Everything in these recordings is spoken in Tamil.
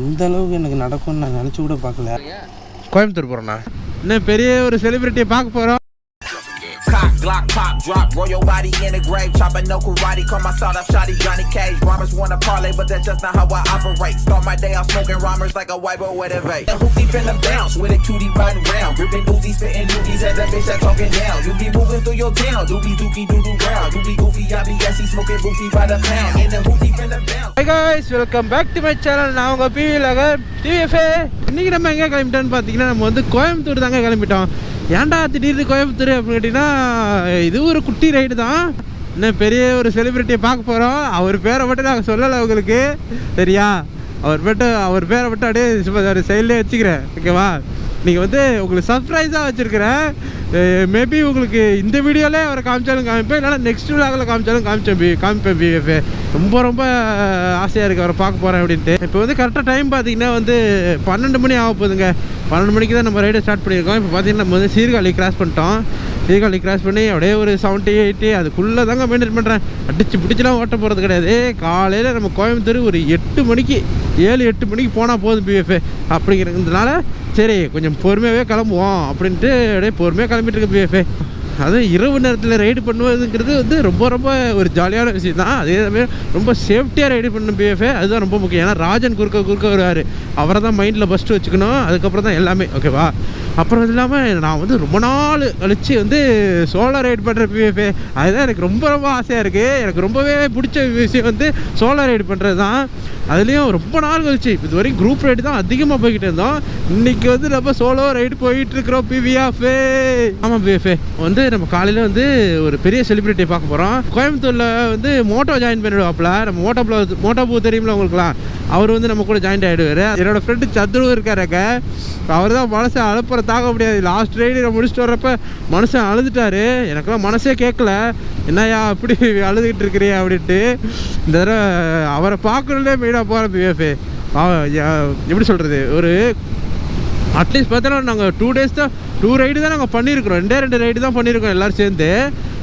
இந்த அளவுக்கு எனக்கு நடக்கும்னு நான் நினச்சி கூட பார்க்கல. கோயம்புத்தூர் போகிறேண்ணா இன்னும் பெரிய ஒரு செலிபிரிட்டியை பார்க்க போகிறோம் Glock, pop, drop, roll your body in the grave. Chopping no karate, call my sawed off shotty Johnny Cage. Rhymers wanna parlay, but that's just not how I operate. Start my day off smoking rhymers like a white boy with a vape. The hoopty finna bounce with a cutie riding round. Ripping Uzi, spitting dookies at that bitch that talking down. You be moving through your town, doobie dookie doo doo round. You be goofy, I be gassy, smoking boofy by the pound. And the hoopty finna bounce. Hi guys welcome back to my channel நான் உங்கள் பிவி லகர் டிஎஃப்ஏ இன்னைக்கு நம்ம எங்கே கிளம்பிட்டோன்னு பார்த்தீங்கன்னா நம்ம வந்து கோயம்புத்தூர் தாங்க கிளம்பிட்டோம் ஏன்டா திடீர்னு கோயம்புத்தூர் அப்படின்னு கேட்டிங்கன்னா இது ஒரு குட்டி ரைடு தான். இன்னும் பெரிய ஒரு செலிபிரிட்டியை பார்க்க போகிறோம் அவர் பேரை மட்டும் நாங்கள் சொல்லலை உங்களுக்கு. சரியா? அவர் மட்டும் அவர் பேரை மட்டும் அப்படியே சும்மா ஒரு சைட்லேயே வச்சுக்கிறேன். ஓகேவா நீங்கள் வந்து உங்களுக்கு சர்ப்ரைஸாக வச்சுருக்கிறேன். மேபி உங்களுக்கு இந்த வீடியோலே அவரை காமிச்சாலும் காமிப்பேன். இல்லைனா நெக்ஸ்ட் விழாவில் காமிச்சாலும் காமிச்சேன் பி காமிப்பேன் பிஎஃப்ஏ ரொம்ப ரொம்ப ஆசையாக இருக்குது அவரை பார்க்க போகிறேன் அப்படின்ட்டு. இப்போ வந்து கரெக்டாக டைம் பார்த்தீங்கன்னா வந்து பன்னெண்டு மணி ஆக போகுதுங்க. பன்னெண்டு மணிக்கு தான் நம்ம ரைடை ஸ்டார்ட் பண்ணியிருக்கோம். இப்போ பார்த்தீங்கன்னா நம்ம வந்து சீர்காழி கிராஸ் பண்ணிட்டோம். சீர்காழி கிராஸ் பண்ணி அப்படியே ஒரு செவன்ட்டி எயிட்டி அதுக்குள்ளே தாங்க மெயின்டைன் பண்ணுறேன் அடிச்சு பிடிச்சலாம் ஓட்ட போகிறது கிடையாது. காலையில் நம்ம கோயம்புத்தூர் ஒரு எட்டு மணிக்கு ஏழு எட்டு மணிக்கு போனால் போதும் பிஎஃப் அப்படிங்கிறதுனால சரி கொஞ்சம் பொறுமையாகவே கிளம்புவோம் அப்படின்ட்டு அப்படியே பொறுமையாக கிளம்பிட்டு இருக்கு அதுவும் இரவு நேரத்தில் ரைடு பண்ணுவதுங்கிறது வந்து ரொம்ப ரொம்ப ஒரு ஜாலியான விஷயம் தான். அதே சமயம் ரொம்ப சேஃப்டியாக ரைடு பண்ணணும் பிஎஃப்ஏ அதுதான் ரொம்ப முக்கியம். ஏன்னா ராஜன் குறுக்க குறுக்க வருவார். அவரை தான் மைண்டில் ஃபஸ்ட்டு வச்சுக்கணும். அதுக்கப்புறம் தான் எல்லாமே. ஓகேவா அப்புறம் அது இல்லாமல் நான் வந்து ரொம்ப நாள் கழிச்சு வந்து சோலோ ரைடு பண்ணுற பிஎஃப்ஏ அதுதான் எனக்கு ரொம்ப ரொம்ப ஆசையாக இருக்குது எனக்கு ரொம்பவே பிடிச்ச விஷயம் வந்து சோலோ ரைடு பண்ணுறது தான். அதுலேயும் ரொம்ப நாள் கழிச்சு இது வரைக்கும் குரூப் ரைடு தான் அதிகமாக போய்கிட்டு இருந்தோம். இன்னைக்கு வந்து நம்ம சோலோ ரைடு போயிட்டுருக்குறோம் பிவிஎஃப்ஏ ஆமாம் பிஎஃப்ஏ வந்து நம்ம காலையில் வந்து ஒரு பெரிய செலிபிரிட்டியை பார்க்க போகிறோம் கோயம்புத்தூரில் வந்து மோட்டோ ஜாயின் பண்ணிடுவாப்புல. நம்ம மோட்டோ ப்ளோ மோட்டோ பூ தெரியுமில உங்களுக்குலாம் அவர் வந்து நம்ம கூட ஜாயின் ஆகிடுவார் என்னோட ஃப்ரெண்டு சத்ரு இருக்காருக்க அவர் தான் மனசை அழுப்புற தாக்க முடியாது. லாஸ்ட் ரைடு நான் முடிச்சுட்டு வரப்ப மனுஷன் அழுதுட்டாரு. எனக்கெல்லாம் மனசே கேட்கல என்னய்யா அப்படி அழுதுகிட்டு இருக்கிறியா அப்படின்ட்டு. இந்த தடவை அவரை பார்க்கணுன்னே மெயினாக போகிறேன் பிஎஃப் எப்படி சொல்கிறது ஒரு அட்லீஸ்ட் பார்த்தோன்னா நாங்கள் டூ டேஸ் தான் டூ ரைடு தான் நாங்கள் பண்ணியிருக்கிறோம். ரெண்டே ரெண்டு ரைடு தான் பண்ணியிருக்கோம் எல்லோரும் சேர்ந்து.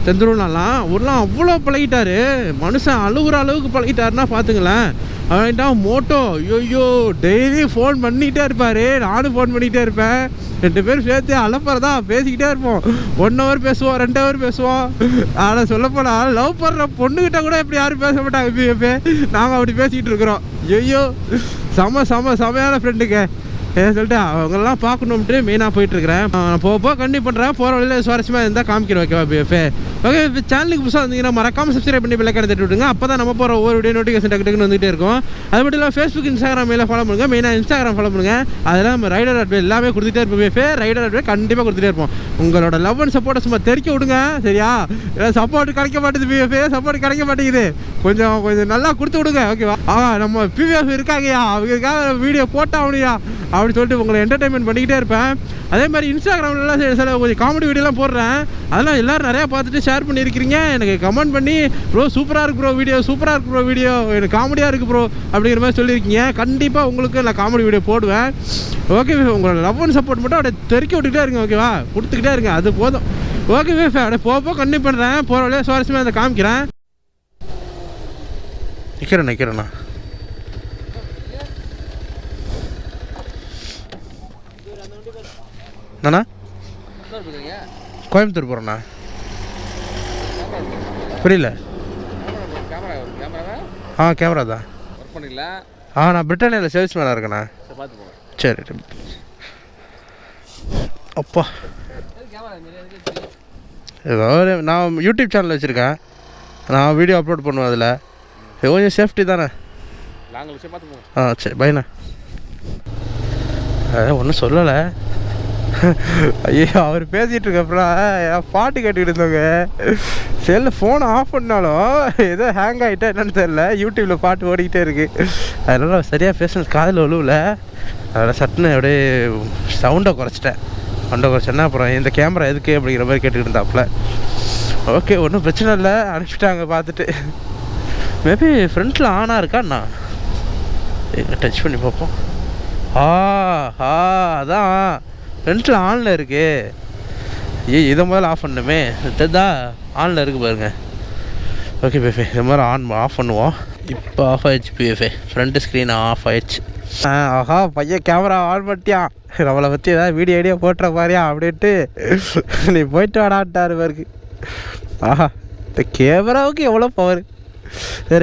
செந்துருனாலாம் ஒருலாம் அவ்வளோ பழகிட்டாரு. மனுஷன் அழுகுற அளவுக்கு பழகிட்டாருன்னா பார்த்துங்களேன். அவன்ட்டா மோட்டோ ஐயோ டெய்லி ஃபோன் பண்ணிக்கிட்டே இருப்பார். நானும் ஃபோன் பண்ணிக்கிட்டே இருப்பேன். ரெண்டு பேரும் சேர்த்து அலப்பறதா பேசிக்கிட்டே இருப்போம். ஒன் ஹவர் பேசுவோம் ரெண்டு ஹவர் பேசுவோம். ஆனால் சொல்லப்போனால் லவ் பண்ணுற பொண்ணுக்கிட்ட கூட இப்படி யாரும் பேச மாட்டாங்க. பிஎஃப்ஏ நாங்கள் அப்படி பேசிக்கிட்டு இருக்கிறோம். ஐயோ செம செம செமையான ஃப்ரெண்டுங்க சொல்லிட்டு அவங்கெல்லாம் பார்க்கணும்ட்டு மெயினாக போயிட்டுருக்கிறேன். நான் போக போக கண்டிப்பாக பண்ணுறேன் போகிற வழியில் சுவாரஸ்யமாக இருந்தால் காமிக்கிறேன் ஓகேவா பிஎஃபே ஓகே இப்போ சேனலுக்கு புதுசாக வந்தீங்கன்னா மறக்காம சப்ஸ்கிரைப் பண்ணி பிள்ளைக்கான தட்டி விடுங்க. அப்போ தான் நம்ம போகிற ஒவ்வொரு வீடியோ நோட்டிஃபிகேஷன் டக்கு டக்குன்னு வந்துகிட்டே இருக்கும். அது மட்டும் இல்லாமல் ஃபேஸ்புக் இன்ஸ்டாகிராம் எல்லாம் ஃபாலோ பண்ணுங்கள் மெயினாக இன்ஸ்டாகிராம் ஃபாலோ பண்ணுங்கள் அதெல்லாம் நம்ம ரைடர் அட்வே எல்லாமே கொடுத்துட்டே இருப்போம் பிஎஃபே ரைடர் அட்வே கண்டிப்பாக கொடுத்துட்டே இருப்போம். உங்களோட லவ் அண்ட் சப்போர்ட்டை சும்மா தெரிக்க விடுங்க சரியா? சப்போர்ட் கிடைக்க மாட்டேது பிஎஃபே சப்போர்ட் கிடைக்க மாட்டேங்குது. கொஞ்சம் கொஞ்சம் நல்லா கொடுத்து விடுங்க ஓகேவா ஆ நம்ம பிஎஃப் இருக்காங்கய்யா. அவங்களுக்காக வீடியோ போட்டாவணியா அப்படின்னு சொல்லிட்டு உங்களை என்டர்டைன்மெண்ட் பண்ணிக்கிட்டே இருப்பேன். அதே மாதிரி இன்ஸ்டாகிராம்லலாம் சில சில கொஞ்சம் காமெடி வீடியோலாம் போடுறேன். அதெல்லாம் எல்லோரும் நிறையா பார்த்துட்டு ஷேர் பண்ணியிருக்கிறீங்க. எனக்கு கமெண்ட் பண்ணி ப்ரோ சூப்பராக இருக்கு ப்ரோ வீடியோ சூப்பராக இருக்கு ப்ரோ வீடியோ எனக்கு காமெடியாக இருக்குது ப்ரோ அப்படிங்கிற மாதிரி சொல்லியிருக்கீங்க. கண்டிப்பாக உங்களுக்கு நான் காமெடி வீடியோ போடுவேன். ஓகே உங்களோட லவ் அண்ட் சப்போர்ட் மட்டும் அப்படியே தெருக்கி விட்டுக்கிட்டே இருங்க ஓகேவா கொடுத்துக்கிட்டே இருங்க அது போதும். ஓகே அப்படியே போக போக கண்டிப்பாக பண்ணுறேன் போகிற வழியாக சுவாரஸ்யமாக அதை காமிக்கிறேன். நிற்கிறேன் நிற்கிறேண்ணா நானா? கோயம்புத்தூர் போகிறேண்ணா புரியல. ஆ கேமரா தான் ஆ நான் பிரிட்டானியாவில் சேல்ஸ் மேனாக இருக்கேண்ணா சரி அப்பா. ஏதோ நான் யூடியூப் சேனல் வச்சுருக்கேன். நான் வீடியோ அப்லோட் பண்ணுவேன் அதில். கொஞ்சம் சேஃப்டி தானே. ஆ சரி அதான் ஒன்றும் சொல்லலை. ஐயோ அவர் பேசிகிட்டு இருக்கப்பறம் பாட்டு கேட்டுக்கிட்டு இருந்தவங்க. செல்லில் ஃபோனை ஆஃப் பண்ணாலும் ஏதோ ஹேங் ஆகிட்டா என்னன்னு தெரில யூடியூப்பில் பாட்டு ஓடிக்கிட்டே இருக்குது அதனால் சரியாக பேசுனது காதில் ஒழுவில். அதனால் சட்டுன்னு அப்படியே சவுண்டை குறைச்சிட்டேன். சவுண்டை குறைச்சேன்னா அப்புறம் இந்த கேமரா எதுக்கு அப்படிங்கிற மாதிரி கேட்டுக்கிட்டு இருந்தாப்புல. ஓகே ஒன்றும் பிரச்சனை இல்லை. அனுப்பிச்சிட்டாங்க பார்த்துட்டு. மேபி ஃப்ரண்ட்டில் ஆனாக இருக்காண்ணா டச் பண்ணி பார்ப்போம். ஆ ஆ அதான். ரெண்டில் ஆனில் இருக்கு. ஏய் இதை முதல்ல ஆஃப் பண்ணணுமே தெரிதா? ஆனில் இருக்குது பாருங்கள் ஓகே பிஎஃப்ஏ இது மாதிரி ஆன் ஆஃப் பண்ணுவோம். இப்போ ஆஃப் ஆயிடுச்சு பிஎஃப்ஏ ஃப்ரண்ட் ஸ்க்ரீன் ஆஃப் ஆயிடுச்சு. ஆ, ஆஹா பையன் கேமரா ஆன் பண்ணிட்டியான் நம்மளை பற்றி ஏதாவது வீடியோ ஐடியா போட்டுற மாதிரியா அப்படின்ட்டு. நீ போயிட்டு வாடான்ட்டார் பாருக்கு. ஆஹா இந்த கேமராவுக்கு எவ்வளோ பவர்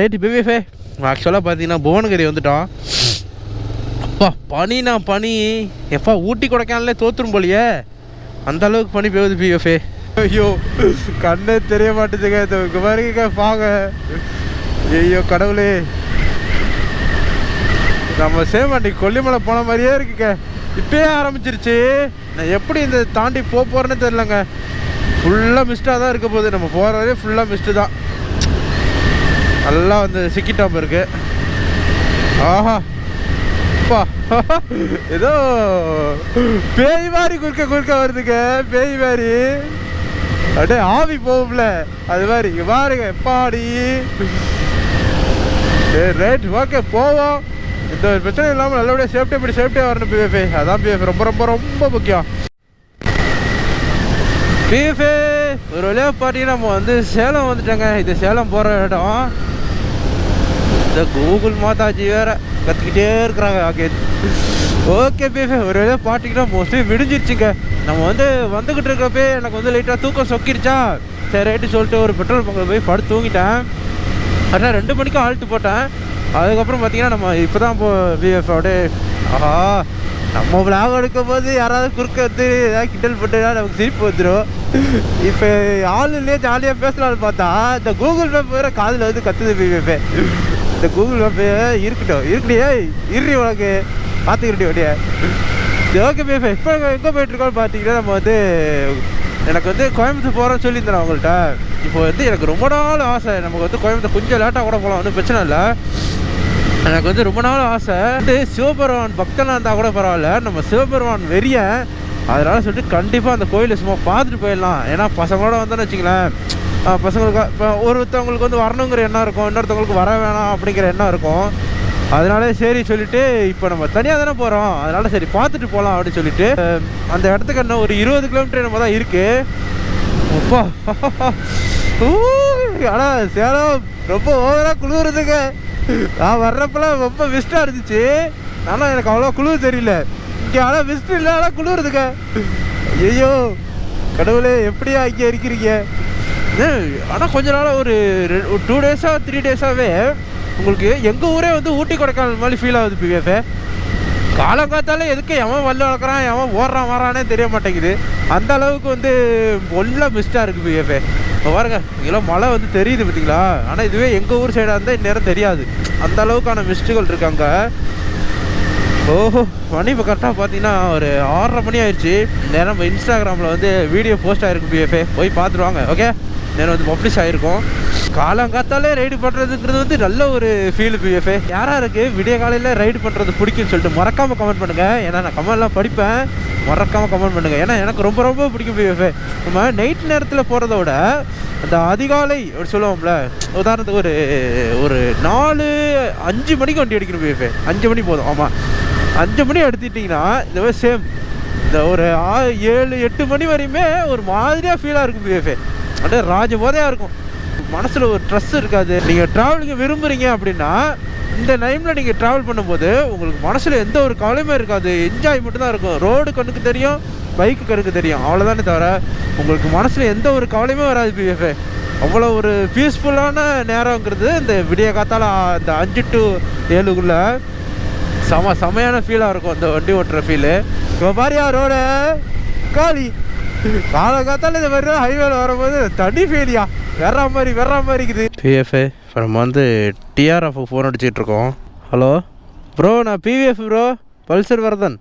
ரைட்டு பிபிஎஃபே ஆக்சுவலாக பார்த்தீங்கன்னா புவனகிரி வந்துட்டோம். அப்பா பனினா பனி. எப்பா ஊட்டி கொடைக்கானலே தோத்துரும் போலியே. அந்த அளவுக்கு பனி பெய்யுது பிஎஃப்ஏ ஐயோ கண்ணே தெரிய மாட்டேதுங்க இந்த பாருங்க பாங்க. ஐயோ கடவுளே. நம்ம சேமாண்டி கொல்லிமலை போன மாதிரியே இருக்குங்க. இப்பயே ஆரம்பிச்சிருச்சு. நான் எப்படி இந்த தாண்டி போக போகிறேன்னு தெரிலங்க ஃபுல்லாக மிஸ்டாக தான் இருக்க போகுது. நம்ம போகிற வரையும் ஃபுல்லாக மிஸ்ட்டு தான். நல்லா வந்து சிக்கிட்டாம இருக்குது ஆஹா. அப்பா. ஏதோ பேய் மாதிரி குறுக்க குறுக்க வருதுங்க பேய் மாதிரி. அப்படியே ஆவி போகும்ல. அது மாதிரி இங்கே பாருங்க பாடி சரி ரைட் ஓகே போவோம். இந்த ஒரு பிரச்சனை இல்லாமல் நல்லபடியாக சேஃப்டியாக இப்படி சேஃப்டியாக வரணும் பிஎஃப்ஏ அதான் பிஎஃப் ரொம்ப ரொம்ப ரொம்ப முக்கியம். பிஎஃப்ஏ ஒரு வழியாக பார்த்தீங்கன்னா நம்ம வந்து சேலம் வந்துட்டோங்க. இது சேலம் போகிற இடம். இந்த கூகுள் மாதாஜி வேற கற்றுக்கிட்டே இருக்கிறாங்க. ஓகே ஓகே பேஃபே ஒரு வேளை பாட்டிங்கன்னா மோஸ்ட்லி விடிஞ்சிருச்சுங்க. நம்ம வந்து வந்துக்கிட்டு இருக்கப்பே எனக்கு வந்து லைட்டாக தூக்கம் சொக்கிருச்சா? சரி ரைட்டு சொல்லிட்டு ஒரு பெட்ரோல் பங்கில் போய் படுத்து தூங்கிட்டேன். ஆனால் ரெண்டு மணிக்கு ஆழ்த்து போட்டேன். அதுக்கப்புறம் பார்த்தீங்கன்னா நம்ம இப்போ தான் இப்போ பிஎஃப் அப்படியே ஆஹா நம்ம விளாக் எடுக்கும் போது யாராவது குறுக்க வந்து ஏதாவது கிண்டல் பண்ணிட்டா நமக்கு சிரிப்பு வந்துடும் இப்போ ஆள் இல்லையே ஜாலியாக பேசலாம்னு பார்த்தா இந்த கூகுள் மேப் வேறு காதில் வந்து கத்துது பிஎஃப் இந்த கூகுள் மேப்பு இருக்கட்டும். இருக்கடியே இருடி உனக்கு. பார்த்துக்கிட்டு அப்படியே. சரி ஓகே பிஎஃப் இப்போ எங்கே போயிட்டுருக்கோம்னு பார்த்தீங்கன்னா நம்ம வந்து எனக்கு வந்து கோயம்புத்தூர் போகிறேன்னு சொல்லியிருந்தேன் அவங்கள்ட்ட இப்போ வந்து எனக்கு ரொம்ப நாள் ஆசை. நமக்கு வந்து கோயம்புத்தூர் கொஞ்சம் லேட்டாக கூட போகலாம் ஒன்றும் பிரச்சனை இல்லை. எனக்கு வந்து ரொம்ப நாள் ஆசை. வந்து சிவபெருமான் பக்தனாக இருந்தால் கூட பரவாயில்ல. நம்ம சிவபெருமான் வெறியன். அதனால சொல்லிட்டு கண்டிப்பாக அந்த கோயிலை சும்மா பார்த்துட்டு போயிடலாம். ஏன்னா பசங்களோட வந்தோன்னு வச்சுங்களேன் பசங்களுக்கு இப்போ ஒருத்தவங்களுக்கு வந்து வரணுங்கிற எண்ணம் இருக்கும் இன்னொருத்தவங்களுக்கு வர வேணாம் அப்படிங்கிற எண்ணம் இருக்கும். அதனால சரி சொல்லிட்டு இப்போ நம்ம தனியாக தானே போகிறோம் அதனால சரி பார்த்துட்டு போகலாம் அப்படின்னு சொல்லிட்டு அந்த இடத்துக்கு என்ன ஒரு இருபது கிலோமீட்டர் நம்ம தான் இருக்குது அப்பா. ஆனால் சேலம் ரொம்ப ஓவராக குளிர்றதுங்க நான் வர்றப்பெல்லாம் ரொம்ப மிஸ்டா இருந்துச்சு. ஆனால் எனக்கு அவ்வளோ குளிர் தெரியல. இங்கே ஆனால் மிஸ்ட் இல்லை ஆனால் குளிர்றதுங்க ஐயோ கடவுளே எப்படியா இங்கே இருக்கிறீங்க? ஆனால் கொஞ்ச நாள் ஒரு ஒரு டூ டேஸாக த்ரீ டேஸாகவே உங்களுக்கு எங்கள் ஊரே வந்து ஊட்டி கொடைக்கானல் மாதிரி ஃபீல் ஆகுது பிவிஎஃப். காலங்காத்தால எதுக்கு எவன் வல்ல வளர்க்குறான் எவன் ஓடுறான் வரானே தெரிய மாட்டேங்குது. அந்த அளவுக்கு வந்து ஒல்ல மிஸ்டாக இருக்குது பிஎஃப்ஏ இப்போ பாருங்க இதெல்லாம் மழை வந்து தெரியுது பார்த்தீங்களா? ஆனால் இதுவே எங்கள் ஊர் சைடாக இருந்தால் இந்நேரம் தெரியாது. அந்த அளவுக்கான மிஸ்டுகள் இருக்காங்க ஓஹோ மணி இப்போ கரெக்டாக பார்த்தீங்கன்னா ஒரு ஆறரை மணி ஆயிடுச்சு. நேரம் இன்ஸ்டாகிராமில் வந்து வீடியோ போஸ்ட் ஆகிருக்கு பிஎஃப்ஏ போய் பார்த்துருவாங்க ஓகே நேரம் வந்து பப்ளிஷ் ஆகிருக்கும் காலங்காத்தாலே ரைடு பண்ணுறதுங்கிறது வந்து நல்ல ஒரு ஃபீல் பிஎஃப்ஏ யாராக இருக்குது விடிய காலையில் ரைடு பண்ணுறது பிடிக்கும்னு சொல்லிட்டு மறக்காமல் கமெண்ட் பண்ணுங்கள் ஏன்னா நான் கமெண்ட்லாம் படிப்பேன். மறக்காமல் கமெண்ட் பண்ணுங்கள் ஏன்னா எனக்கு ரொம்ப ரொம்ப பிடிக்கும் பிஎஃப்ஏ நம்ம நைட் நேரத்தில் போகிறத விட அந்த அதிகாலை அப்படி சொல்லுவோம்ல உதாரணத்துக்கு ஒரு ஒரு நாலு அஞ்சு மணிக்கு வண்டி அடிக்கணும் பிஎஃப்ஏ அஞ்சு மணி போதும். ஆமாம் அஞ்சு மணி எடுத்துட்டிங்கன்னா இந்த மாதிரி சேம் இந்த ஒரு ஆ- ஏழு எட்டு மணி வரையுமே ஒரு மாதிரியாக ஃபீலாக இருக்கும் பிஎஃப்ஏ அப்படியே ராஜ போதையாக இருக்கும். மனசில் ஒரு ட்ரெஸ் இருக்காது. நீங்கள் ட்ராவலிங்க விரும்புகிறீங்க அப்படின்னா இந்த டைமில் நீங்கள் ட்ராவல் பண்ணும்போது உங்களுக்கு மனசில் எந்த ஒரு கவலையுமே இருக்காது. என்ஜாய் மட்டும்தான் இருக்கும். ரோடு கண்ணுக்கு தெரியும் பைக்கு கண்ணுக்கு தெரியும். அவ்வளோதானே தவிர உங்களுக்கு மனசில் எந்த ஒரு கவலையுமே வராது பிஎஃப்ஏ அவ்வளோ ஒரு பீஸ்ஃபுல்லான நேரங்கிறது இந்த விடிய காத்தால் இந்த அஞ்சு டு ஏழுக்குள்ளே செம செமையான ஃபீலாக இருக்கும் இந்த வண்டி ஓட்டுற ஃபீலு இப்போ பாரியா ரோடு காலி. காலகாத்தால இந்த மாதிரி ஹைவேல வரும்போது தனி ஃபெயிலியா வேற மாதிரி வேற மாதிரி இருக்குது. பிஎஃப்ஏ இப்போ நம்ம வந்து டிஆர்எஃப் ஃபோன் அடிச்சிட்டு இருக்கோம். ஹலோ ப்ரோ நான் PVF bro Pulsar Varadhan.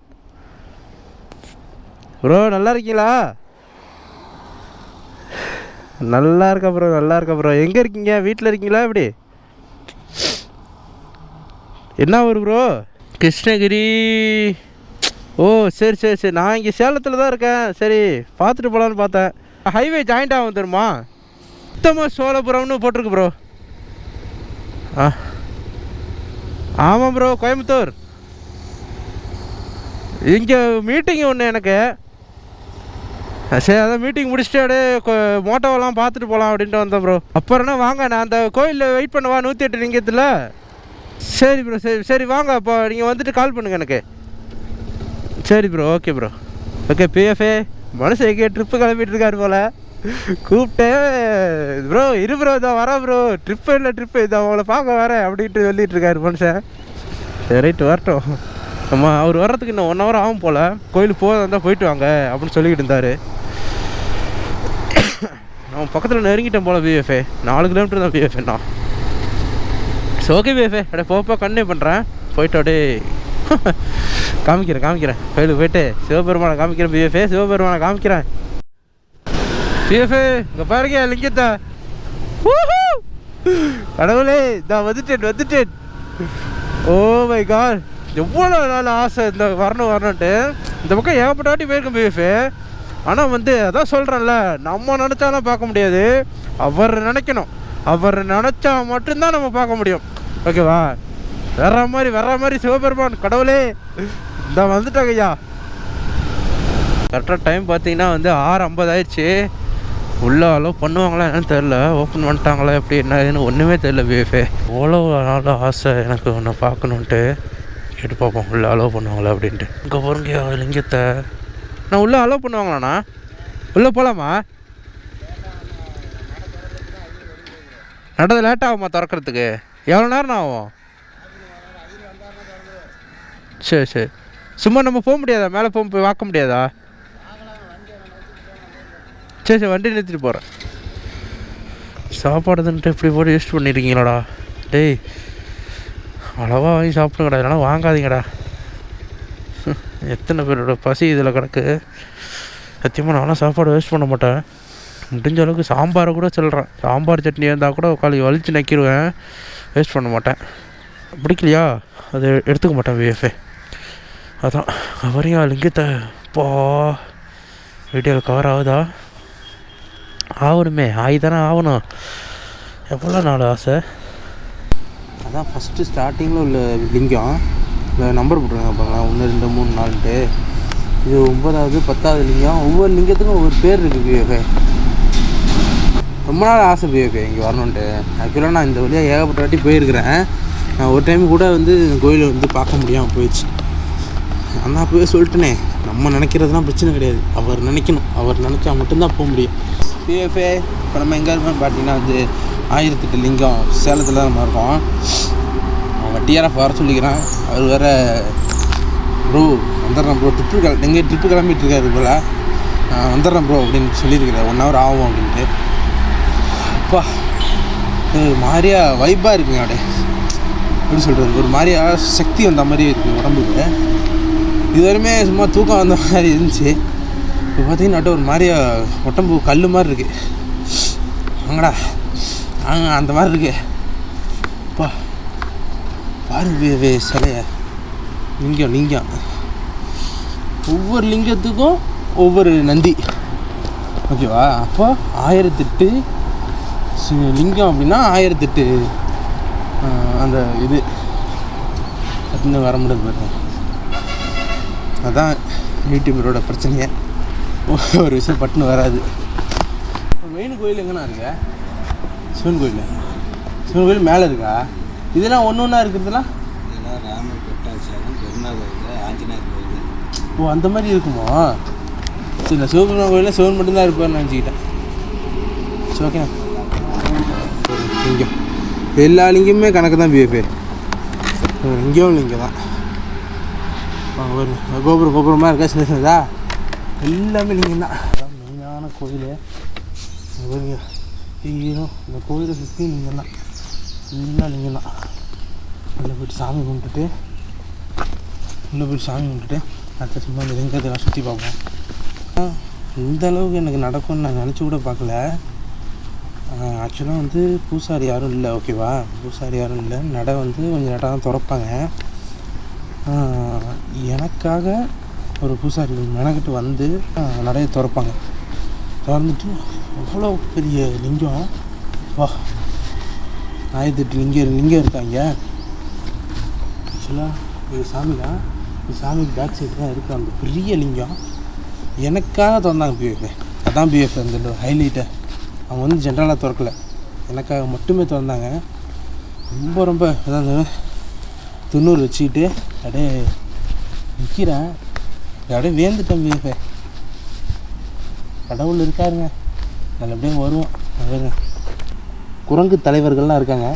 Bro நல்லா இருக்கீங்களா? நல்லா இருக்கா ப்ரோ நல்லா இருக்கா ப்ரோ எங்கே இருக்கீங்க? வீட்டில் இருக்கீங்களா? எப்படி? என்ன ஊர் ப்ரோ கிருஷ்ணகிரி. ஓ சரி சரி சரி. நான் இங்கே சேலத்தில் தான் இருக்கேன். சரி பார்த்துட்டு போகலான்னு பார்த்தேன். ஹைவே ஜாயிண்ட் ஆகும் தெரியுமா? சுத்தமாக சோழபுரம்னு போட்டிருக்கு ப்ரோ ஆ. ஆமாம் ப்ரோ கோயம்புத்தூர். இங்கே மீட்டிங் ஒன்று எனக்கு. சரி அதான் மீட்டிங் முடிச்சுட்டு அப்படியே மோட்டோவெல்லாம் பார்த்துட்டு போகலாம் அப்படின்ட்டு வந்தேன் ப்ரோ அப்புறம் என்ன வாங்க நான் அந்த கோயிலில் வெயிட் பண்ணவா? நூற்றி எட்டு லிங்கத்தில் சரி ப்ரோ சரி சரி வாங்க அப்போ நீங்கள் வந்துட்டு கால் பண்ணுங்கள் எனக்கு. சரி bro okay bro okay PFA மனுஷன் எங்கேயோ ட்ரிப்பு கிளம்பிட்டு இருக்காரு போல். கூப்பிட்டேன் ப்ரோ இரு ப்ரோ இதான் வரேன் ப்ரோ ட்ரிப்பு இல்லை ட்ரிப்பு இதை அவங்கள பார்க்க வரேன் அப்படின்ட்டு சொல்லிட்டு இருக்காரு மனுஷன். சரி ரைட்டு வரட்டும். நம்ம அவர் வர்றதுக்கு இன்னும் ஒன் ஹவர் ஆகும் போல். கோயிலுக்கு போக இருந்தால் போயிட்டு வாங்க அப்படின்னு சொல்லிக்கிட்டு இருந்தார். அவன் பக்கத்தில் நெருங்கிட்டேன் போல் பிஎஃப்ஏ நாலு கிலோமீட்டர் தான் பிஎஃப்ஏண்ணா சரி ஓகே பிஎஃப்ஏ அப்படியே போப்போ கன்டினியூ பண்ணுறேன் போயிட்டு அப்படியே காமிக்கிறேன் காமிக்கிறேன். கோயிலுக்கு போயிட்டு சிவபெருமானை காமிக்கிறேன் பிஎஃப்ஏ சிவபெருமானை காமிக்கிறேன். பிஎஃப்ஏ இங்கே பாருங்க லிங்கத்தை. கடவுளே நான் வந்துட்டேன் வந்துட்டேன். ஓ மை கால் எவ்வளோ நாள் ஆசை இந்த வரணும் வரணுன்ட்டு இந்த பக்கம் ஏகப்பட்ட வாட்டி போயிருக்கேன் பிஎஃப்ஏ. ஆனால் வந்து அதான் சொல்கிறேன்ல நம்ம நினச்சாலாம் பார்க்க முடியாது. அவர் நினைக்கணும். அவர் நினச்சா மட்டும்தான் நம்ம பார்க்க முடியும். ஓகேவா? வர்ற மாதிரி வர்ற மாதிரி சிவபெருமான் கடவுளே. இந்த வந்துட்டாங்க ஐயா கரெக்டாக டைம் பார்த்தீங்கன்னா வந்து ஆறு ஐம்பது ஆயிடுச்சு. உள்ளே அலோவ் பண்ணுவாங்களா என்னன்னு தெரில ஓப்பன் பண்ணிட்டாங்களா எப்படி என்ன ஏதுன்னு ஒன்றுமே தெரில பிஎஃபே ஓலோ நாள் ஆசை எனக்கு ஒன்று பார்க்கணுன்ட்டு கேட்டு பார்ப்போம் உள்ளே அலோவ் பண்ணுவாங்களா அப்படின்ட்டு. இங்கே போகிறங்க லிங்கத்தை. நான் உள்ளே அலோவ் பண்ணுவாங்களாண்ணா உள்ளே போகலாமா நடந்து லேட் ஆகுமா திறக்கிறதுக்கு. எவ்வளோ நேரம் ஆகும்? சரி சரி. சும்மா நம்ம போக முடியாதா? மேலே போக போய் பார்க்க முடியாதா? சரி சரி வண்டி நிறுத்திட்டு போகிறேன் சாப்பாடுதுன்ட்டு இப்படி போட்டு யூஸ் பண்ணியிருக்கீங்களாடா டேய் அளவாக வாங்கி சாப்பிடுங்கடா. இதெல்லாம் வாங்காதீங்கடா. எத்தனை பேரோட பசி இதில் கிடக்கு? சத்தியமாக நானும் சாப்பாடு வேஸ்ட் பண்ண மாட்டேன். முடிஞ்ச அளவுக்கு சாம்பாரை கூட சொல்கிறேன் சாம்பார் சட்னி இருந்தால் கூட உட்காந்து வலிச்சு நக்கிடுவேன் வேஸ்ட் பண்ண மாட்டேன். பிடிக்கலையா? அது எடுத்துக்க மாட்டேன் விஎஃப்ஏ அதான் அவரையும் லிங்கத்தை போ. வீடியோவில் கவர் ஆகுதா? ஆகணுமே ஆகி தானே ஆகணும். எவ்வளோ நாள் ஆசை? அதான் ஃபஸ்ட்டு ஸ்டார்டிங்கில் உள்ள லிங்கம். இந்த நம்பர் போட்டுருக்காங்க பாருங்களேன். ஒன்று ரெண்டு மூணு நாலுன்ட்டு. இது ஒம்பதாவது பத்தாவது லிங்கம். ஒவ்வொரு லிங்கத்துக்கும் ஒவ்வொரு பேர் இருக்குது பிஏஃபே ரொம்ப நாள் ஆசை பிஏஃபே இங்கே வரணுன்ட்டு ஆக்சுவலாக நான் இந்த வழியாக ஏகப்பட்ட வாட்டி போயிருக்கிறேன். நான் ஒரு டைம் கூட வந்து கோயிலை வந்து பார்க்க முடியாமல் போயிடுச்சு. நான் அப்போவே சொல்லிட்டேனே நம்ம நினைக்கிறதுலாம் பிரச்சனை கிடையாது. அவர் நினைக்கணும். அவர் நினச்சா மட்டும்தான் போக முடியும். பிஎஃப்ஏ இப்போ நம்ம எங்கே இருக்கோம் பார்த்தீங்கன்னா வந்து ஆயிரத்தெட்டு லிங்கம் சேலத்தில் தான் நம்ம இருக்கோம். அவன் டிஆர்எஃப் வர சொல்லிக்கிறான் அவர் வேற ப்ரோ வந்துடுறேன் ப்ரோ ட்ரிப்பு கிள எங்கே ட்ரிப்பு கிளம்பிட்டு இருக்காரு போல். நான் வந்துடுறேன் ப்ரோ அப்படின்னு சொல்லியிருக்கிறேன் ஒன் ஹவர் ஆகும் அப்படின்ட்டு. அப்பா இது ஒரு மாதிரியா வைப்பாக இருக்குங்க அப்படியே எப்படி சொல்கிறது ஒரு மாதிரியா சக்தி வந்த மாதிரி இருக்குது உடம்புக்கு. இது வரையுமே சும்மா தூக்கம் வந்த மாதிரி இருந்துச்சு. இப்போ பார்த்தீங்கன்னா ஒரு மாதிரியா உடம்பு கல் மாதிரி இருக்குது வாங்கடா. வாங்க அந்த மாதிரி இருக்கு. பா. பாரு சிலைய. லிங்கம் லிங்கம். ஒவ்வொரு லிங்கத்துக்கும் ஒவ்வொரு நந்தி. ஓகேவா? அப்போ ஆயிரத்தெட்டு லிங்கம் அப்படின்னா ஆயிரத்தெட்டு அந்த இது. இன்னும் வர முடியாது பாருங்க. அதான் யூடியூபரோட பிரச்சனையே. ஒரு விஷயம் பட்டுன்னு வராது. மெயின் கோயில் எங்கண்ணா இருக்கு? சிவன் கோயில். சிவன் கோயில் மேலே இருக்கா? இதெல்லாம் ஒன்று ஒன்றா இருக்கிறதுலாம் இதெல்லாம் ராமர் பட்டாபிஷேகம் பெருமாள் கோயில் ஆஞ்சநேயர் கோயில். ஓ அந்த மாதிரி இருக்குமோ? சரி நான் சிவபெருமான் கோயிலில் சிவன் மட்டும்தான் இருப்பார்னு நினச்சிக்கிட்டேன். சரி ஓகே லிங்கம் எல்லா லிங்கமுமே கணக்கு தான் பிஎஃபே இங்கேயும் லிங்கம் தான். வாங்க பாருங்க கோபுரம் கோபுரமாக இருக்கா? சின்ன சின்னதா எல்லாமே லிங்கம் தான். அதான் மெயினான கோயில். பாருங்க ஐயோ இந்த கோயிலை சுற்றி லிங்கம் தான். எல்லாம் லிங்கம் தான். உள்ளே போயிட்டு சாமி கும்பிட்டுட்டு உள்ளே போயிட்டு சாமி கும்பிட்டுட்டு அடுத்த சும்மா இந்த லிங்கத்தெல்லாம் சுற்றி பார்ப்போம். இந்த அளவுக்கு எனக்கு நடக்கும்னு நான் நினச்சி கூட பார்க்கல. ஆக்சுவலாக வந்து பூசாரி யாரும் இல்லை ஓகேவா? பூசாரி யாரும் இல்லை. நடை வந்து கொஞ்சம் லேட்டாக தான் திறப்பாங்க. எனக்காக ஒரு பூசாரி மெனக்கிட்டு வந்து நிறைய நடையை திறப்பாங்க. திறந்துட்டு அவ்வளோ பெரிய லிங்கம்? வா. ஆயிரத்தெட்டு லிங்கம் லிங்கம் இருக்காங்க. ஆக்சுவலாக இது சாமி தான் இந்த சாமிக்கு பேக் சைடு தான் இருக்குது அந்த பெரிய லிங்கம் எனக்காக திறந்தாங்க பிஎஃப் அதான் பிஎஃப் அந்த ஹைலைட்டை அவங்க வந்து ஜென்ரலாக திறக்கல. எனக்காக மட்டுமே திறந்தாங்க. ரொம்ப ரொம்ப அதாவது துண்ணூறு வச்சுக்கிட்டு அப்படியே நிற்கிறேன் அப்படியே வேந்துட்டேன் பிஎஃப்ஏ கடவுள் இருக்காருங்க. நல்லபடியாக வருவோம். பாருங்க குரங்கு தலைவர்கள்லாம் இருக்காங்க.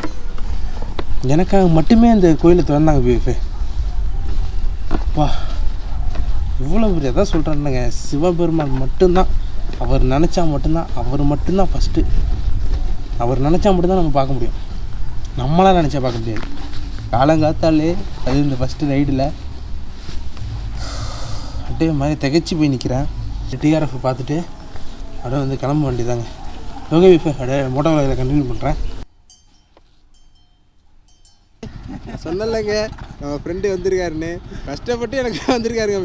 எனக்காக மட்டுமே அந்த கோயிலை திறந்தாங்க பிஎஃப்ஏ அப்பா இவ்வளோ பெரிய எதாவது சொல்கிறேன்னுங்க சிவபெருமான் மட்டும்தான். அவர் நினச்சா மட்டும்தான். அவர் மட்டும்தான் ஃபஸ்ட்டு அவர் நினச்சா மட்டும்தான் நம்ம பார்க்க முடியும். நம்மளாம் நினச்சா பார்க்க முடியாது. காலங்காத்தாலே அது இந்த ஃபஸ்ட்டு ரைடில் அப்படியே மாதிரி திகைச்சு போய் நிற்கிறேன் டிஆர்எஃப் பார்த்துட்டு அப்படியே வந்து கிளம்ப வேண்டியதாங்க ஓகே இப்போ அப்படியே மோட்டோ விளையாட கண்டினியூ பண்ணுறேன் சொன்னலைங்க நம்ம ஃப்ரெண்டு வந்திருக்காருன்னு. கஷ்டப்பட்டு எனக்கு வந்திருக்காருங்க.